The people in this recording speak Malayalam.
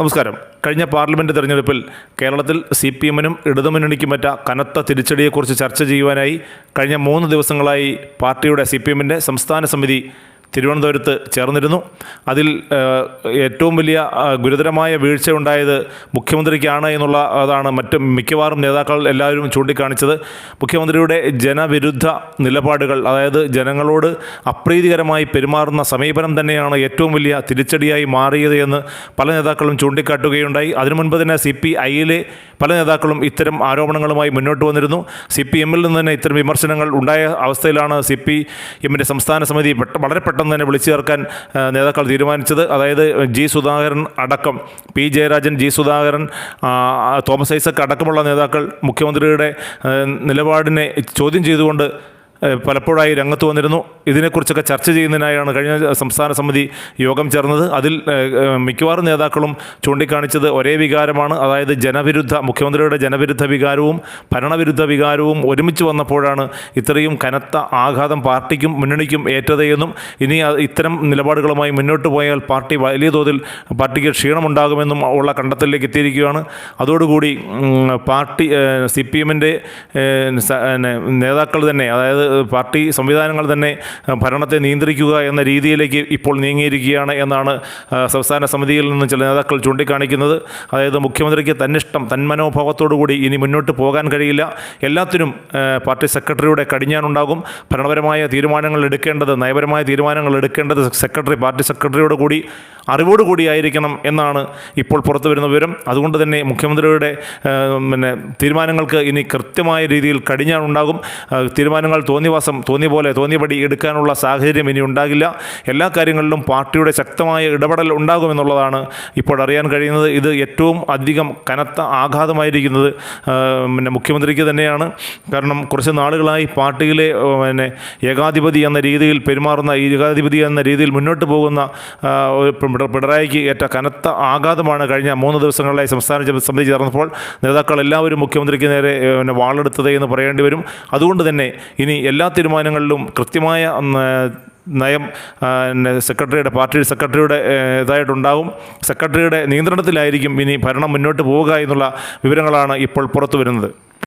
നമസ്കാരം. കഴിഞ്ഞ പാർലമെന്റ് തെരഞ്ഞെടുപ്പിൽ കേരളത്തിൽ സി പി എമ്മിനും ഇടതുമുന്നണിക്കും പറ്റ കനത്ത തിരിച്ചടിയെക്കുറിച്ച് ചർച്ച ചെയ്യുവാനായി കഴിഞ്ഞ മൂന്ന് ദിവസങ്ങളായി പാർട്ടിയുടെ സി പി എമ്മിന്റെ സംസ്ഥാന സമിതി തിരുവനന്തപുരത്ത് ചേർന്നിരുന്നു. അതിൽ ഏറ്റവും വലിയ ഗുരുതരമായ വീഴ്ച ഉണ്ടായത് മുഖ്യമന്ത്രിക്കാണ് എന്നുള്ള അതാണ് മറ്റ് മിക്കവാറും നേതാക്കൾ എല്ലാവരും ചൂണ്ടിക്കാണിച്ചത്. മുഖ്യമന്ത്രിയുടെ ജനവിരുദ്ധ നിലപാടുകൾ അതായത് ജനങ്ങളോട് അപ്രീതികരമായി പെരുമാറുന്ന സമീപനം തന്നെയാണ് ഏറ്റവും വലിയ തിരിച്ചടിയായി മാറിയത് എന്ന് പല നേതാക്കളും ചൂണ്ടിക്കാട്ടുകയുണ്ടായി. അതിനു മുൻപ് തന്നെ സി പി ഐയിലെ പല നേതാക്കളും ഇത്തരം ആരോപണങ്ങളുമായി മുന്നോട്ട് വന്നിരുന്നു. സി പി എമ്മിൽ നിന്ന് തന്നെ ഇത്തരം വിമർശനങ്ങൾ ഉണ്ടായ അവസ്ഥയിലാണ് സി പി എമ്മിന്റെ സംസ്ഥാന സമിതി വളരെ പെട്ടെന്ന് തന്നെ വിളിച്ചു ചേർക്കാൻ നേതാക്കൾ തീരുമാനിച്ചത്. അതായത് ജി സുധാകരൻ അടക്കം പി ജയരാജൻ ജി സുധാകരൻ തോമസ് ഐസക് അടക്കമുള്ള നേതാക്കൾ മുഖ്യമന്ത്രിയുടെ നിലപാടിനെ ചോദ്യം ചെയ്തുകൊണ്ട് പലപ്പോഴായി രംഗത്ത് വന്നിരുന്നു. ഇതിനെക്കുറിച്ചൊക്കെ ചർച്ച ചെയ്യുന്നതിനായാണ് കഴിഞ്ഞ സംസ്ഥാന സമിതി യോഗം ചേർന്നത്. അതിൽ മിക്കവാറും നേതാക്കളും ചൂണ്ടിക്കാണിച്ചത് ഒരേ വികാരമാണ്. അതായത് ജനവിരുദ്ധ മുഖ്യമന്ത്രിയുടെ ജനവിരുദ്ധ വികാരവും ഭരണവിരുദ്ധ വികാരവും ഒരുമിച്ച് വന്നപ്പോഴാണ് ഇത്രയും കനത്ത ആഘാതം പാർട്ടിക്കും മുന്നണിക്കും ഏറ്റത് എന്നും ഇനി ഇത്തരം നിലപാടുകളുമായി മുന്നോട്ട് പോയാൽ പാർട്ടി വലിയ തോതിൽ പാർട്ടിക്ക് ക്ഷീണമുണ്ടാകുമെന്നും ഉള്ള കണ്ടെത്തലിലേക്ക് എത്തിയിരിക്കുകയാണ്. അതോടുകൂടി പാർട്ടി സി പി എമ്മിന്റെ നേതാക്കൾ തന്നെ അതായത് പാർട്ടി സംവിധാനങ്ങൾ തന്നെ ഭരണത്തെ നിയന്ത്രിക്കുക എന്ന രീതിയിലേക്ക് ഇപ്പോൾ നീങ്ങിയിരിക്കുകയാണ് എന്നാണ് സംസ്ഥാന സമിതിയിൽ നിന്ന് ചില നേതാക്കൾ ചൂണ്ടിക്കാണിക്കുന്നത്. അതായത് മുഖ്യമന്ത്രിക്ക് തന്നിഷ്ടം തന്മനോഭാവത്തോടുകൂടി ഇനി മുന്നോട്ട് പോകാൻ കഴിയില്ല. എല്ലാത്തിനും പാർട്ടി സെക്രട്ടറിയുടെ കടിഞ്ഞാനുണ്ടാകും ഭരണപരമായ തീരുമാനങ്ങൾ എടുക്കേണ്ടത് നയപരമായ തീരുമാനങ്ങൾ എടുക്കേണ്ടത് സെക്രട്ടറി പാർട്ടി സെക്രട്ടറിയോട് കൂടി അറിവോടുകൂടി കൂടിയായിരിക്കണം എന്നാണ് ഇപ്പോൾ പുറത്തു വരുന്ന വിവരം. അതുകൊണ്ട് തന്നെ മുഖ്യമന്ത്രിയുടെ പിന്നെ തീരുമാനങ്ങൾക്ക് ഇനി കൃത്യമായ രീതിയിൽ കടിഞ്ഞാണുണ്ടാകും. തീരുമാനങ്ങൾ തീരുമാനങ്ങൾ തോന്നിവാസം തോന്നിയ പോലെ തോന്നിയപടി എടുക്കാനുള്ള സാഹചര്യം ഇനി ഉണ്ടാകില്ല. എല്ലാ കാര്യങ്ങളിലും പാർട്ടിയുടെ ശക്തമായ ഇടപെടൽ ഉണ്ടാകുമെന്നുള്ളതാണ് ഇപ്പോൾ അറിയാൻ കഴിയുന്നത്. ഇത് ഏറ്റവും അധികം കനത്ത ആഘാതമായിരിക്കുന്നത് പിന്നെ മുഖ്യമന്ത്രിക്ക് തന്നെയാണ്. കാരണം കുറച്ച് നാളുകളായി പാർട്ടിയിലെ പിന്നെ ഏകാധിപതി എന്ന രീതിയിൽ പെരുമാറുന്ന ഏകാധിപതി എന്ന രീതിയിൽ മുന്നോട്ട് പോകുന്ന പിണറായിക്ക് ഏറ്റ കനത്ത ആഘാതമാണ് കഴിഞ്ഞ മൂന്ന് ദിവസങ്ങളിലായി സംസ്ഥാന സമിതി ചേർന്നപ്പോൾ നേതാക്കൾ എല്ലാവരും മുഖ്യമന്ത്രിക്ക് നേരെ പിന്നെ വാളെടുത്തത് എന്ന് പറയേണ്ടി വരും. അതുകൊണ്ട് തന്നെ ഇനി എല്ലാ തീരുമാനങ്ങളിലും കൃത്യമായ നയം സെക്രട്ടറിയുടെ പാർട്ടി സെക്രട്ടറിയുടെ ഇതായിട്ടുണ്ടാകും സെക്രട്ടറിയുടെ നിയന്ത്രണത്തിലായിരിക്കും ഇനി ഭരണം മുന്നോട്ട് പോവുക എന്നുള്ള വിവരങ്ങളാണ് ഇപ്പോൾ പുറത്തു വരുന്നത്